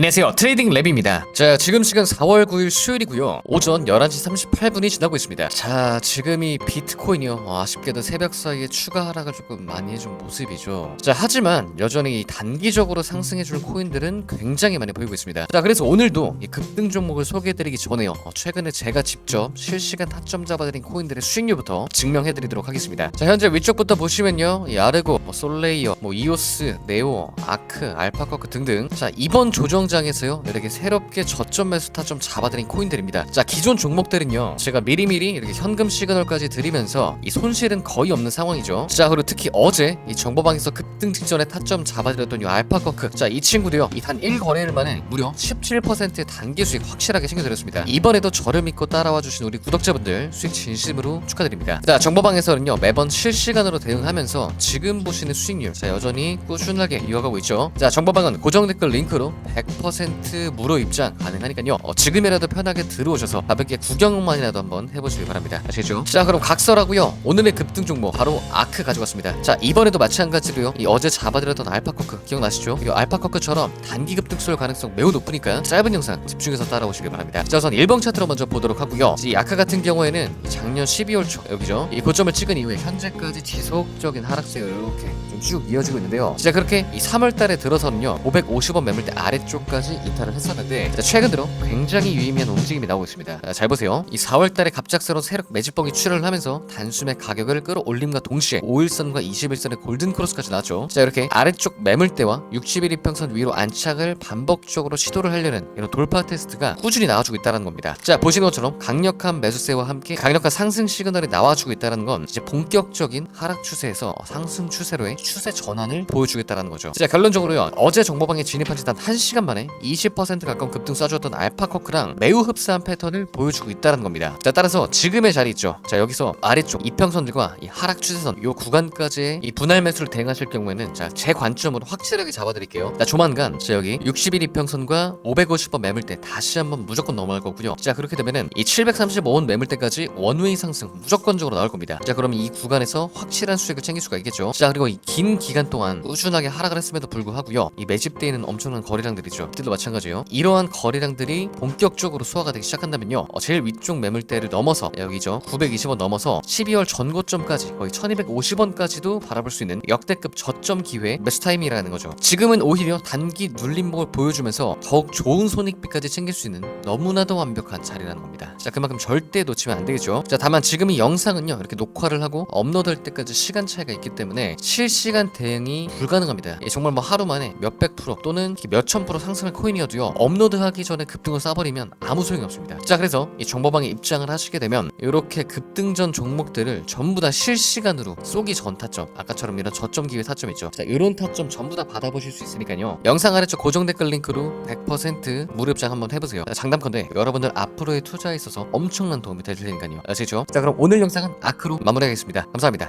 안녕하세요. 트레이딩 랩입니다. 자 지금 시간 4월 9일 수요일이고요. 오전 11시 38분이 지나고 있습니다. 자 지금이 비트코인이요. 어, 아쉽게도 새벽 사이에 추가 하락을 조금 많이 해준 모습이죠. 자 하지만 여전히 이 단기적으로 상승해줄 코인들은 굉장히 많이 보이고 있습니다. 자 그래서 오늘도 이 급등 종목을 소개해드리기 전에요. 어, 최근에 제가 직접 실시간 타점 잡아드린 코인들의 수익률부터 증명해드리도록 하겠습니다. 자 현재 위쪽부터 보시면요. 이 아르고 뭐 솔레이어 뭐 이오스 네오 아크 알파커크 등등. 자 이번 조정 장에서요 이렇게 새롭게 저점 매수 타점 잡아드린 코인들입니다. 자 기존 종목들은요 제가 미리미리 이렇게 현금 시그널까지 드리면서 이 손실은 거의 없는 상황이죠. 자 그리고 특히 어제 이 정보방에서 급등 직전에 타점 잡아드렸던 이 알파커크. 자 이 친구도요 이 단 1거래일 만에 무려 17%의 단기 수익 확실하게 챙겨드렸습니다. 이번에도 저를 믿고 따라와 주신 우리 구독자분들 수익 진심으로 축하드립니다. 자 정보방에서는요 매번 실시간으로 대응하면서 지금 보시는 수익률 자 여전히 꾸준하게 이어가고 있죠. 자 정보방은 고정 댓글 링크로 100% 무료 입장 가능하니까요. 어, 지금이라도 편하게 들어오셔서 가볍게 구경만이라도 한번 해보시길 바랍니다. 아시겠죠? 자 그럼 각설하고요. 오늘의 급등 종목 바로 아크 가져왔습니다. 자 이번에도 마찬가지로요. 이 어제 잡아드렸던 알파커크 기억나시죠? 이 알파커크처럼 단기 급등수일 가능성 매우 높으니까 짧은 영상 집중해서 따라오시길 바랍니다. 자 우선 1번 차트로 먼저 보도록 하고요. 이 아크 같은 경우에는 작년 12월 초 여기죠? 이 고점을 찍은 이후에 현재까지 지속적인 하락세가 이렇게 좀 쭉 이어지고 있는데요. 진짜 그렇게 이 3월 달에 들어서는요. 550원 매물대 아래쪽 까지 이탈을 했었는데 자, 최근 들어 굉장히 유의미한 움직임이 나오고 있습니다. 자, 잘 보세요. 이 4월 달에 갑작스러운 세력 매집봉이 출현을 하면서 단숨에 가격을 끌어올림과 동시에 5일선과 21선의 골든 크로스까지 나왔죠. 자 이렇게 아래쪽 매물대와 60일 이평선 위로 안착을 반복적으로 시도를 하려는 이런 돌파 테스트가 꾸준히 나와주고 있다는 겁니다. 자 보시는 것처럼 강력한 매수세와 함께 강력한 상승 시그널이 나와주고 있다는 건 이제 본격적인 하락 추세에서 상승 추세로의 추세 전환을 보여주겠다는 거죠. 자 결론적으로요. 어제 정보방에 진입한 지 단 1시간 만에 20% 가까운 급등 쏴줬던 알파커크랑 매우 흡사한 패턴을 보여주고 있다는 겁니다. 자 따라서 지금의 자리 있죠? 자 여기서 아래쪽 이평선들과 이 하락 추세선 요 구간까지의 이 분할 매수를 대응하실 경우에는 자 제 관점으로 확실하게 잡아드릴게요. 자 조만간 자 여기 60일 이평선과 550번 매물대 다시 한번 무조건 넘어갈 거고요. 자 그렇게 되면은 이 735원 매물대까지 원웨이 상승 무조건적으로 나올 겁니다. 자 그러면 이 구간에서 확실한 수익을 챙길 수가 있겠죠? 자 그리고 이 긴 기간 동안 꾸준하게 하락을 했음에도 불구하고요. 이 매집되어 있는 엄청난 거래량들이죠 이들도 마찬가지예요. 이러한 거래량들이 본격적으로 소화가 되기 시작한다면요. 어, 제일 위쪽 매물대를 넘어서 여기죠. 920원 넘어서 12월 전고점까지 거의 1250원까지도 바라볼 수 있는 역대급 저점 기회 매수 타임이라는 거죠. 지금은 오히려 단기 눌림목을 보여주면서 더욱 좋은 손익비까지 챙길 수 있는 너무나도 완벽한 자리라는 겁니다 자 그만큼 절대 놓치면 안 되겠죠? 자 다만 지금 이 영상은요 이렇게 녹화를 하고 업로드할 때까지 시간 차이가 있기 때문에 실시간 대응이 불가능합니다. 예, 정말 뭐 하루 만에 몇백 프로 또는 몇천 프로 상승할 코인이어도요 업로드하기 전에 급등을 쏴버리면 아무 소용이 없습니다. 자 그래서 이 정보방에 입장을 하시게 되면 이렇게 급등 전 종목들을 전부 다 실시간으로 쏘기 전 타점 아까처럼 이런 저점 기회 타점 있죠? 자 이런 타점 전부 다 받아보실 수 있으니까요. 영상 아래쪽 고정 댓글 링크로 100% 무료입장 한번 해보세요. 자, 장담컨대 여러분들 앞으로의 투자에 있어서 엄청난 도움이 될 테니까요. 아시죠? 자 그럼 오늘 영상은 아크로 마무리하겠습니다. 감사합니다